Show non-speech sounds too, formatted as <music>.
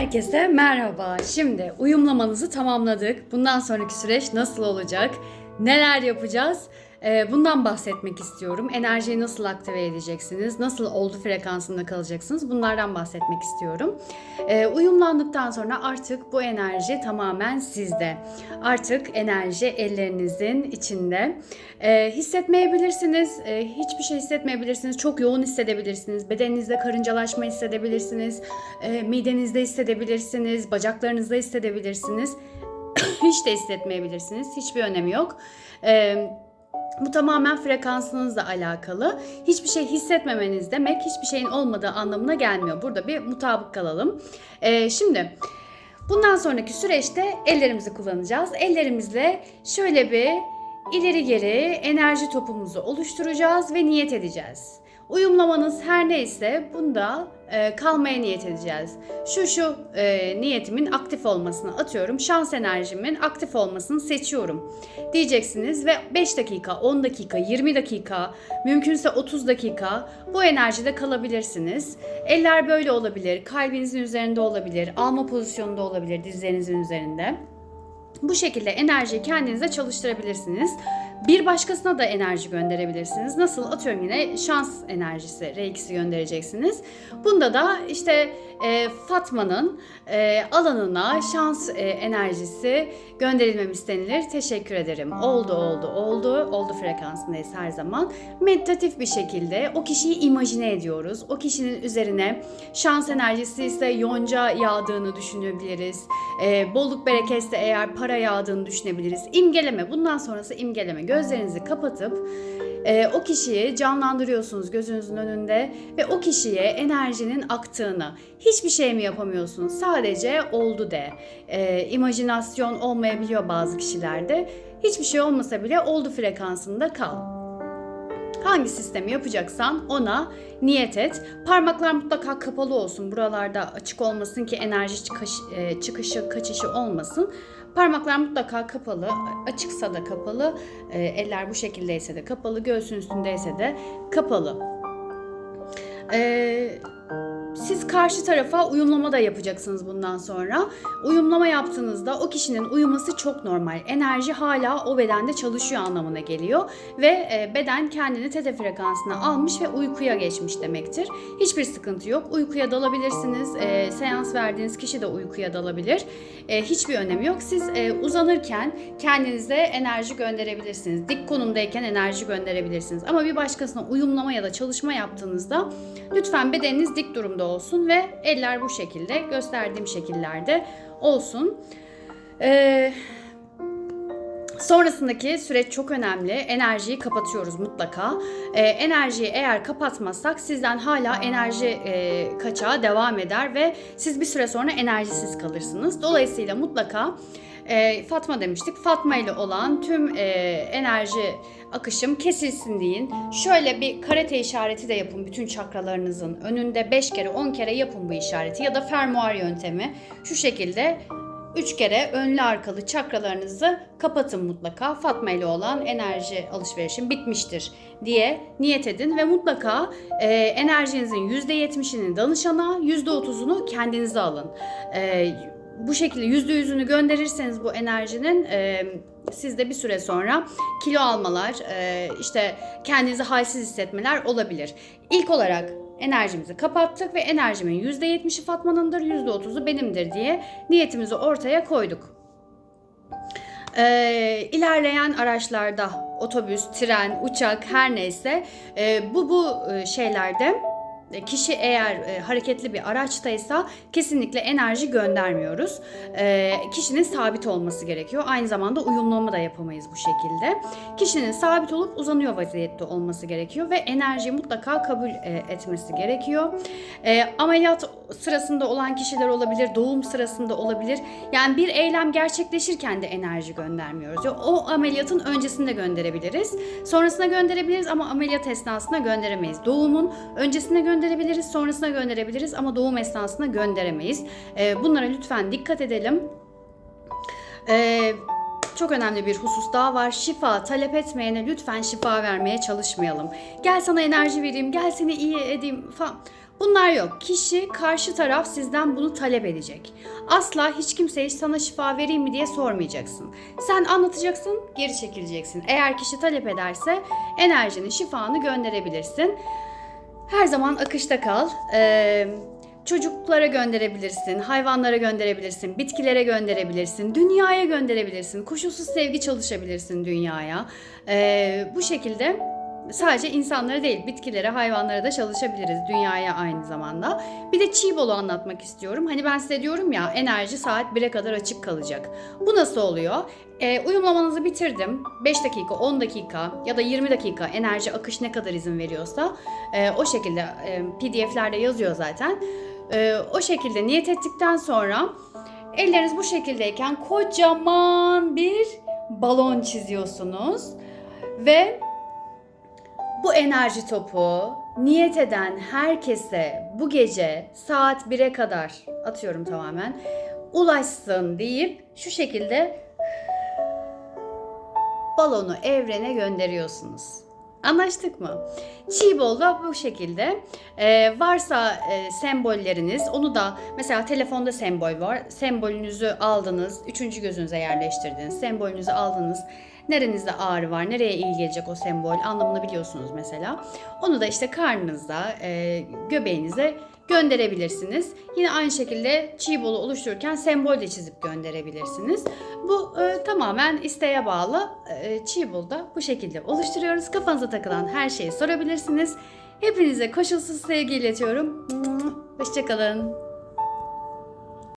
Herkese merhaba. Şimdi uyumlamanızı tamamladık. Bundan sonraki süreç nasıl olacak? Neler yapacağız? Ee, Bundan bahsetmek istiyorum. Enerjiyi nasıl aktive edeceksiniz? Nasıl oldu frekansında kalacaksınız? Bunlardan bahsetmek istiyorum. Ee, Uyumlandıktan sonra artık bu enerji tamamen sizde. Artık enerji ellerinizin içinde. Ee, Hissetmeyebilirsiniz. Hiçbir şey hissetmeyebilirsiniz. Çok yoğun hissedebilirsiniz. Bedeninizde karıncalaşma hissedebilirsiniz. Midenizde hissedebilirsiniz. Bacaklarınızda hissedebilirsiniz. <coughs> Hiç de hissetmeyebilirsiniz. Hiçbir önemi yok. Ee, bu tamamen frekansınızla alakalı. Hiçbir şey hissetmemeniz demek hiçbir şeyin olmadığı anlamına gelmiyor. Burada bir mutabık kalalım. Ee, şimdi bundan sonraki süreçte ellerimizi kullanacağız. Ellerimizle şöyle bir ileri geri enerji topumuzu oluşturacağız ve niyet edeceğiz. Uyumlamanız her neyse bunda e, kalmaya niyet edeceğiz. Şu şu e, niyetimin aktif olmasını atıyorum. Şans enerjimin aktif olmasını seçiyorum diyeceksiniz ve 5 dakika, 10 dakika, 20 dakika, mümkünse 30 dakika bu enerjide kalabilirsiniz. Eller böyle olabilir, kalbinizin üzerinde olabilir, alma pozisyonunda olabilir, dizlerinizin üzerinde. Bu şekilde enerjiyi kendinize çalıştırabilirsiniz. Bir başkasına da enerji gönderebilirsiniz. Nasıl? Atıyorum yine şans enerjisi, R2'si göndereceksiniz. Bunda da işte e, Fatma'nın e, alanına şans e, enerjisi gönderilmem istenilir. Teşekkür ederim. Oldu, oldu, oldu. Oldu frekansındayız her zaman. Meditatif bir şekilde o kişiyi imajine ediyoruz. O kişinin üzerine şans enerjisi ise yonca yağdığını düşünebiliriz. E, bolluk bereketse eğer para yağdığını düşünebiliriz. İmgeleme. Bundan sonrası imgeleme. Gözlerinizi kapatıp e, o kişiyi canlandırıyorsunuz gözünüzün önünde ve o kişiye enerjinin aktığını hiçbir şey mi yapamıyorsunuz sadece oldu de e, imajinasyon olmayabiliyor bazı kişilerde hiçbir şey olmasa bile oldu frekansında kal. Hangi sistemi yapacaksan ona niyet et. Parmaklar mutlaka kapalı olsun. Buralarda açık olmasın ki enerji çıkış, e, çıkışı, kaçışı olmasın. Parmaklar mutlaka kapalı. Açıksa da kapalı. e, Eller bu şekildeyse de kapalı. Göğsün üstündeyse de kapalı. Eee siz karşı tarafa uyumlama da yapacaksınız bundan sonra. Uyumlama yaptığınızda o kişinin uyuması çok normal. Enerji hala o bedende çalışıyor anlamına geliyor ve e, beden kendini tete frekansına almış ve uykuya geçmiş demektir. Hiçbir sıkıntı yok. Uykuya dalabilirsiniz. E, seans verdiğiniz kişi de uykuya dalabilir. E, hiçbir önemi yok. Siz e, uzanırken kendinize enerji gönderebilirsiniz. Dik konumdayken enerji gönderebilirsiniz. Ama bir başkasına uyumlama ya da çalışma yaptığınızda lütfen bedeniniz dik durumda olsun ve eller bu şekilde gösterdiğim şekillerde olsun. Ee, sonrasındaki süreç çok önemli. Enerjiyi kapatıyoruz mutlaka. Ee, enerjiyi eğer kapatmazsak sizden hala enerji e, kaçağı devam eder ve siz bir süre sonra enerjisiz kalırsınız. Dolayısıyla mutlaka e, Fatma demiştik. Fatma ile olan tüm e, enerji akışım kesilsin deyin. Şöyle bir karate işareti de yapın bütün çakralarınızın önünde 5 kere 10 kere yapın bu işareti ya da fermuar yöntemi. Şu şekilde 3 kere önlü arkalı çakralarınızı kapatın mutlaka. Fatma ile olan enerji alışverişim bitmiştir diye niyet edin ve mutlaka e, enerjinizin %70'ini danışana, %30'unu kendinize alın. E, bu şekilde yüzde yüzünü gönderirseniz bu enerjinin e, sizde bir süre sonra kilo almalar, e, işte kendinizi halsiz hissetmeler olabilir. İlk olarak enerjimizi kapattık ve enerjimin yüzde yetmişi Fatma'nındır, yüzde otuzu benimdir diye niyetimizi ortaya koyduk. E, ilerleyen araçlarda otobüs, tren, uçak her neyse e, bu bu e, şeylerde kişi eğer e, hareketli bir araçtaysa kesinlikle enerji göndermiyoruz. E, kişinin sabit olması gerekiyor. Aynı zamanda uyumlama da yapamayız bu şekilde. Kişinin sabit olup uzanıyor vaziyette olması gerekiyor ve enerjiyi mutlaka kabul e, etmesi gerekiyor. E, ameliyat sırasında olan kişiler olabilir, doğum sırasında olabilir. Yani bir eylem gerçekleşirken de enerji göndermiyoruz. Ya, O ameliyatın öncesinde gönderebiliriz. Sonrasında gönderebiliriz ama ameliyat esnasında gönderemeyiz. Doğumun öncesinde gönderebiliriz, sonrasında gönderebiliriz ama doğum esnasında gönderemeyiz. Ee, bunlara lütfen dikkat edelim. Ee, çok önemli bir husus daha var. Şifa talep etmeyene lütfen şifa vermeye çalışmayalım. Gel sana enerji vereyim, gel seni iyi edeyim falan. Bunlar yok. Kişi karşı taraf sizden bunu talep edecek. Asla hiç kimseye sana şifa vereyim mi diye sormayacaksın. Sen anlatacaksın, geri çekileceksin. Eğer kişi talep ederse enerjinin şifanı gönderebilirsin. Her zaman akışta kal. Ee, çocuklara gönderebilirsin, hayvanlara gönderebilirsin, bitkilere gönderebilirsin, dünyaya gönderebilirsin. Koşulsuz sevgi çalışabilirsin dünyaya. Ee, bu şekilde sadece insanlara değil, bitkilere, hayvanlara da çalışabiliriz. Dünyaya aynı zamanda. Bir de çiğ bolu anlatmak istiyorum. Hani ben size diyorum ya enerji saat 1'e kadar açık kalacak. Bu nasıl oluyor? Ee, uyumlamanızı bitirdim. 5 dakika, 10 dakika ya da 20 dakika enerji akış ne kadar izin veriyorsa e, o şekilde e, PDF'lerde yazıyor zaten. E, o şekilde niyet ettikten sonra elleriniz bu şekildeyken kocaman bir balon çiziyorsunuz ve bu enerji topu niyet eden herkese bu gece saat 1'e kadar atıyorum tamamen ulaşsın deyip şu şekilde balonu evrene gönderiyorsunuz. Anlaştık mı? Çiğbol da bu şekilde. Ee, varsa e, sembolleriniz, onu da mesela telefonda sembol var. Sembolünüzü aldınız, üçüncü gözünüze yerleştirdiniz. Sembolünüzü aldınız. Nerenizde ağrı var, nereye iyi gelecek o sembol anlamını biliyorsunuz mesela. Onu da işte karnınıza, e, göbeğinize gönderebilirsiniz. Yine aynı şekilde çiğ bolu oluştururken sembol de çizip gönderebilirsiniz. Bu e, tamamen isteğe bağlı. E, çiğ bolu da bu şekilde oluşturuyoruz. Kafanıza takılan her şeyi sorabilirsiniz. Hepinize koşulsuz sevgi iletiyorum. Hoşçakalın.